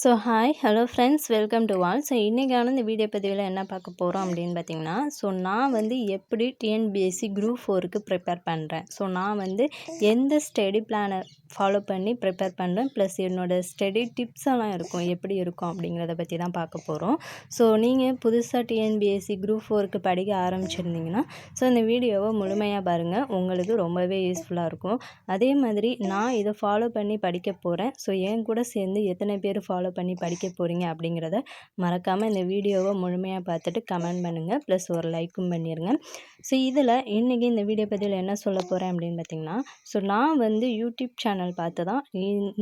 So hi hello friends welcome to wall so இன்றைக்கான இந்த video பதிவில் என்ன பார்க்க போகிறோம் அப்படின்னு பார்த்தீங்கன்னா ஸோ நான் வந்து எப்படி டிஎன்பிஎஸ்சி குரூப் ஃபோருக்கு ப்ரிப்பேர் பண்ணுறேன் ஸோ நான் வந்து எந்த ஸ்டடி பிளானை ஃபாலோ பண்ணி ப்ரிப்பேர் பண்ணுறேன் ப்ளஸ் என்னோடய ஸ்டடி டிப்ஸ் எல்லாம் இருக்கும் எப்படி இருக்கும் அப்படிங்கிறத பற்றி தான் பார்க்க போகிறோம் ஸோ நீங்கள் புதுசாக டிஎன்பிஎஸ்சி குரூப் ஃபோருக்கு படிக்க ஆரம்பிச்சிருந்தீங்கன்னா ஸோ இந்த வீடியோவை முழுமையாக பாருங்கள் உங்களுக்கு ரொம்பவே யூஸ்ஃபுல்லாக இருக்கும். அதே மாதிரி நான் இதை ஃபாலோ பண்ணி படிக்க போகிறேன் ஸோ என் கூட சேர்ந்து எத்தனை பேர் ஃபாலோ பண்ணி படிக்க போகிறீங்க அப்படிங்கிறத மறக்காமல் இந்த வீடியோவை முழுமையாக பார்த்துட்டு கமெண்ட் பண்ணுங்கள் ப்ளஸ் ஒரு லைக்கும் பண்ணிடுங்க ஸோ இதில் இன்றைக்கி இந்த வீடியோ பதிவில் என்ன சொல்ல போகிறேன் அப்படின்னு பார்த்தீங்கன்னா ஸோ நான் வந்து யூடியூப் சேனல் பார்த்து தான்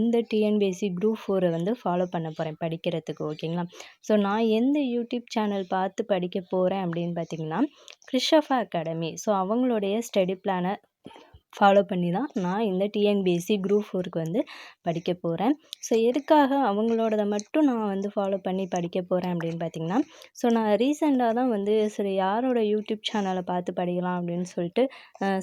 இந்த டிஎன்பிஎஸ்சி குரூப் ஃபோரை வந்து ஃபாலோ பண்ண போகிறேன் படிக்கிறதுக்கு ஓகேங்களா? ஸோ நான் எந்த யூடியூப் சேனல் பார்த்து படிக்க போகிறேன் அப்படின்னு பார்த்தீங்கன்னா கிருஷஃபா அகாடமி. ஸோ அவங்களுடைய ஸ்டடி பிளானை ஃபாலோ பண்ணி தான் நான் இந்த டிஎன்பிஎஸ்சி குரூப் ஃபோருக்கு வந்து படிக்க போகிறேன் ஸோ எதுக்காக அவங்களோடதை மட்டும் நான் வந்து ஃபாலோ பண்ணி படிக்க போகிறேன் அப்படின்னு பார்த்திங்கன்னா ஸோ நான் ரீசெண்டாக தான் வந்து சரி யாரோட யூடியூப் சேனலை பார்த்து படிக்கலாம் அப்படின்னு சொல்லிட்டு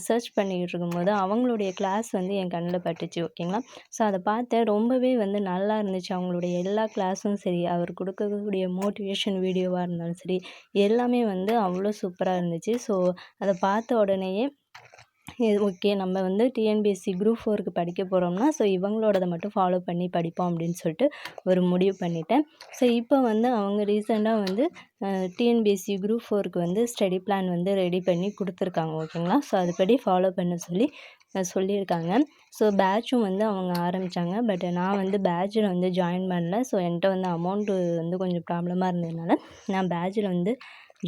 சர்ச் பண்ணிக்கிட்டு இருக்கும்போது அவங்களுடைய கிளாஸ் வந்து என் கண்ணில் பட்டுச்சு ஓகேங்களா ஸோ அதை பார்த்தேன். ரொம்பவே வந்து நல்லா இருந்துச்சு. அவங்களுடைய எல்லா கிளாஸும் சரி அவர் கொடுக்கக்கூடிய மோட்டிவேஷன் வீடியோவாக இருந்தாலும் சரி எல்லாமே வந்து அவ்வளோ சூப்பராக இருந்துச்சு. ஸோ அதை பார்த்த உடனேயே இது ஓகே. நம்ம வந்து டிஎன்பிஎஸ்சி குரூப் ஃபோருக்கு படிக்க போகிறோம்னா ஸோ இவங்களோடதை மட்டும் ஃபாலோ பண்ணி படிப்போம் அப்படின்னு சொல்லிட்டு ஒரு முடிவு பண்ணிட்டேன். ஸோ இப்போ வந்து அவங்க ரீசெண்டாக வந்து டிஎன்பிஎஸ்சி குரூப் ஃபோருக்கு வந்து ஸ்டடி பிளான் வந்து ரெடி பண்ணி கொடுத்துருக்காங்க ஓகேங்களா? ஸோ அதுபடி ஃபாலோ பண்ண சொல்லி சொல்லியிருக்காங்க. ஸோ பேட்சும் வந்து அவங்க ஆரம்பித்தாங்க பட் நான் வந்து பேட்சில் வந்து ஜாயின் பண்ணல. ஸோ என்கிட்ட வந்து அமௌண்ட்டு வந்து கொஞ்சம் ப்ராப்ளமாக இருந்ததுனால நான் பேட்சில் வந்து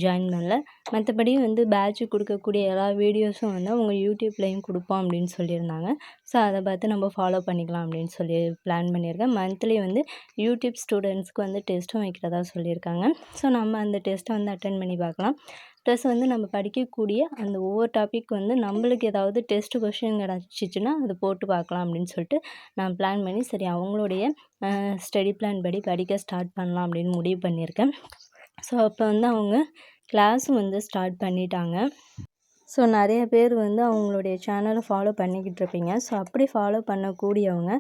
ஜாயின் பண்ணல. மற்றபடி வந்து பேட்ச் கொடுக்கக்கூடிய எல்லா வீடியோஸும் வந்து அவங்க யூடியூப்லேயும் கொடுப்போம் அப்படின்னு சொல்லியிருந்தாங்க. ஸோ அதை பார்த்து நம்ம ஃபாலோ பண்ணிக்கலாம் அப்படின்னு சொல்லி பிளான் பண்ணியிருக்கேன். மந்த்லி வந்து யூடியூப் ஸ்டூடெண்ட்ஸ்க்கு வந்து டெஸ்ட்டும் வைக்கிறதா சொல்லியிருக்காங்க. ஸோ நம்ம அந்த டெஸ்ட்டை வந்து அட்டன் பண்ணி பார்க்கலாம். ப்ளஸ் வந்து நம்ம படிக்கக்கூடிய அந்த ஒவ்வொரு டாபிக் வந்து நம்மளுக்கு ஏதாவது டெஸ்ட் கொஷின் கிடச்சிச்சின்னா அது போட்டு பார்க்கலாம் அப்படின்னு சொல்லிட்டு நான் பிளான் பண்ணி சரி அவங்களுடைய ஸ்டடி பிளான் படி படிக்க ஸ்டார்ட் பண்ணலாம் அப்படின்னு முடிவு பண்ணியிருக்கேன். ஸோ அப்போ வந்து அவங்க கிளாஸும் வந்து ஸ்டார்ட் பண்ணிட்டாங்க. ஸோ நிறைய பேர் வந்து அவங்களுடைய சேனலை ஃபாலோ பண்ணிக்கிட்டு இருப்பீங்க. ஸோ அப்படி ஃபாலோ பண்ணக்கூடியவங்க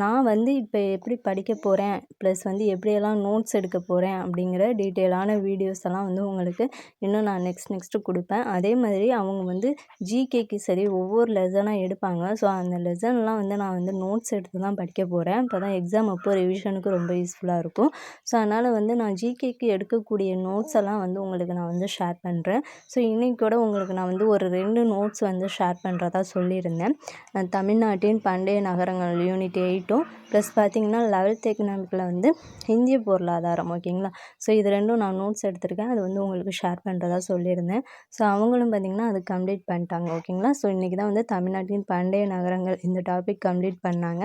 நான் வந்து இப்போ எப்படி படிக்க போகிறேன் ப்ளஸ் வந்து எப்படியெல்லாம் நோட்ஸ் எடுக்க போகிறேன் அப்படிங்கிற டீட்டெயிலான வீடியோஸ் எல்லாம் வந்து உங்களுக்கு இன்னும் நான் நெக்ஸ்ட் நெக்ஸ்ட்டு கொடுப்பேன். அதே மாதிரி அவங்க வந்து ஜிகேக்கு சரி ஒவ்வொரு லெசனாக எடுப்பாங்க. ஸோ அந்த லெசன்லாம் வந்து நான் வந்து நோட்ஸ் எடுத்து தான் படிக்க போகிறேன் இப்போ தான் எக்ஸாம் அப்போ ரிவிஷனுக்கு ரொம்ப யூஸ்ஃபுல்லாக இருக்கும். ஸோ அதனால் வந்து நான் ஜிகேக்கு எடுக்கக்கூடிய நோட்ஸ் எல்லாம் வந்து உங்களுக்கு நான் வந்து ஷேர் பண்ணுறேன் ஸோ இன்றைக்கி கூட உங்களுக்கு நான் வந்து ஒரு ரெண்டு நோட்ஸ் வந்து ஷேர் பண்ணுறதா சொல்லியிருந்தேன். தமிழ்நாட்டின் பண்டைய நகரங்கள் யூனிட் எயிட்டும் ப்ளஸ் பார்த்திங்கன்னா லெவல்த் எக்கனாமிக்கில் வந்து இந்திய பொருளாதாரம் ஓகேங்களா ஸோ இது ரெண்டும் நான் நோட்ஸ் எடுத்திருக்கேன். அது வந்து உங்களுக்கு ஷேர் பண்ணுறதா சொல்லியிருந்தேன். ஸோ அவங்களும் பார்த்திங்கன்னா அது கம்ப்ளீட் பண்ணிட்டாங்க ஓகேங்களா ஸோ இன்றைக்கி தான் வந்து தமிழ்நாட்டின் பண்டைய நகரங்கள் இந்த டாபிக் கம்ப்ளீட் பண்ணாங்க.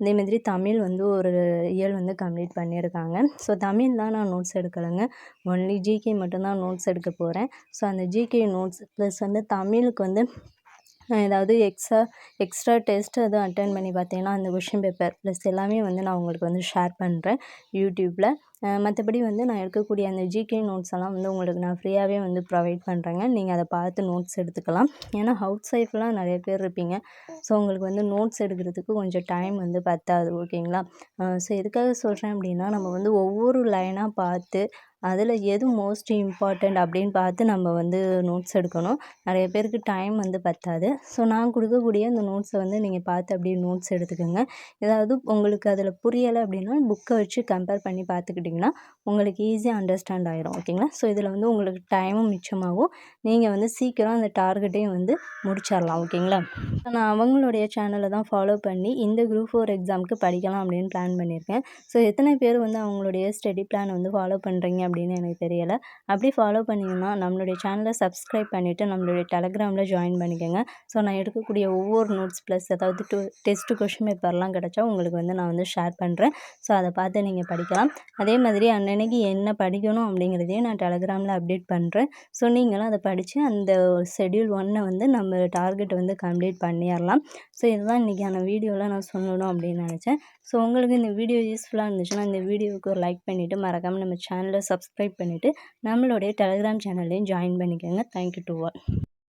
அதே மாதிரி தமிழ் வந்து ஒரு இயல் வந்து கம்ப்ளீட் பண்ணியிருக்காங்க. ஸோ தமிழ்லாம் நான் நோட்ஸ் எடுக்கலைங்க. ஒன்லி ஜிகே மட்டும்தான் நோட்ஸ் எடுக்க போகிறேன் ஸோ அந்த ஜிகே நோட்ஸ் ப்ளஸ் வந்து தமிழுக்கு வந்து ஏதாவது எக்ஸ்ட்ரா எக்ஸ்ட்ரா டெஸ்ட் எதுவும் அட்டன் பண்ணி பார்த்தீங்கன்னா அந்த கொஷின் பேப்பர் ப்ளஸ் எல்லாமே வந்து நான் உங்களுக்கு வந்து ஷேர் பண்ணுறேன் யூடியூப்பில் மற்றபடி வந்து நான் எடுக்கக்கூடிய அந்த ஜிகே நோட்ஸ் எல்லாம் வந்து உங்களுக்கு நான் ஃப்ரீயாகவே வந்து ப்ரொவைட் பண்ணுறேங்க நீங்கள் அதை பார்த்து நோட்ஸ் எடுத்துக்கலாம். ஏன்னா ஹவுஸ் ஒய்ஃப்லாம் நிறைய பேர் இருப்பீங்க. ஸோ உங்களுக்கு வந்து நோட்ஸ் எடுக்கிறதுக்கு கொஞ்சம் டைம் வந்து பத்தாது ஓகேங்களா? ஸோ எதுக்காக சொல்கிறேன் அப்படின்னா நம்ம வந்து ஒவ்வொரு லைனாக பார்த்து அதில் எது மோஸ்ட் இம்பார்ட்டண்ட் அப்படின்னு பார்த்து நம்ம வந்து நோட்ஸ் எடுக்கணும். நிறைய பேருக்கு டைம் வந்து பத்தாது. ஸோ நான் கொடுக்கக்கூடிய அந்த நோட்ஸை வந்து நீங்கள் பார்த்து அப்படியே நோட்ஸ் எடுத்துக்கோங்க. ஏதாவது உங்களுக்கு அதில் புரியலை அப்படின்னா புக்கை வச்சு கம்பேர் பண்ணி பார்த்துக்கிட்டிங்கன்னா உங்களுக்கு ஈஸியாக அண்டர்ஸ்டாண்ட் ஆயிரும் ஓகேங்களா ஸோ இதில் வந்து உங்களுக்கு டைமும் மிச்சமாகும். நீங்கள் வந்து சீக்கிரம் அந்த டார்கெட்டையும் வந்து முடிச்சிடலாம் ஓகேங்களா நான் அவங்களுடைய சேனலை தான் ஃபாலோ பண்ணி இந்த குரூப் ஃபோர் எக்ஸாமுக்கு படிக்கலாம் அப்படின்னு பிளான் பண்ணியிருக்கேன். ஸோ எத்தனை பேர் வந்து அவங்களுடைய ஸ்டடி பிளான் வந்து ஃபாலோ பண்ணுறீங்க அப்படின்னு எனக்கு தெரியலை. அப்படி ஃபாலோ பண்ணிங்கன்னா நம்மளுடைய சேனலை சப்ஸ்கிரைப் பண்ணிவிட்டு நம்மளுடைய டெலகிராமில் ஜாயின் பண்ணிக்கோங்க. ஸோ நான் எடுக்கக்கூடிய ஒவ்வொரு நோட்ஸ் ப்ளஸ் ஏதாவது டூ டெஸ்ட்டு கொஷின் பேப்பர்லாம் கிடச்சா உங்களுக்கு வந்து நான் வந்து ஷேர் பண்ணுறேன் ஸோ அதை பார்த்து நீங்கள் படிக்கலாம். அதே மாதிரி அன்னன்னைக்கு என்ன படிக்கணும் அப்படிங்கிறதையும் நான் டெலகிராமில் அப்டேட் பண்ணுறேன் ஸோ நீங்களும் அதை படித்து அந்த ஷெடியூல் ஒன்னை வந்து நம்ம டார்கெட் வந்து கம்ப்ளீட் பண்ணிடலாம். ஸோ இதுதான் இன்றைக்கான வீடியோவில் நான் சொல்லணும் அப்படின்னு நினச்சேன். ஸோ உங்களுக்கு இந்த வீடியோ யூஸ்ஃபுல்லாக இருந்துச்சுன்னா இந்த வீடியோவுக்கு ஒரு லைக் பண்ணிவிட்டு மறக்காமல் நம்ம சேனலை சப்ஸ்கிரைப் பண்ணிவிட்டு நம்மளுடைய டெலிகிராம் சேனல்லையும் ஜாயின் பண்ணிக்கோங்க. Thank you to all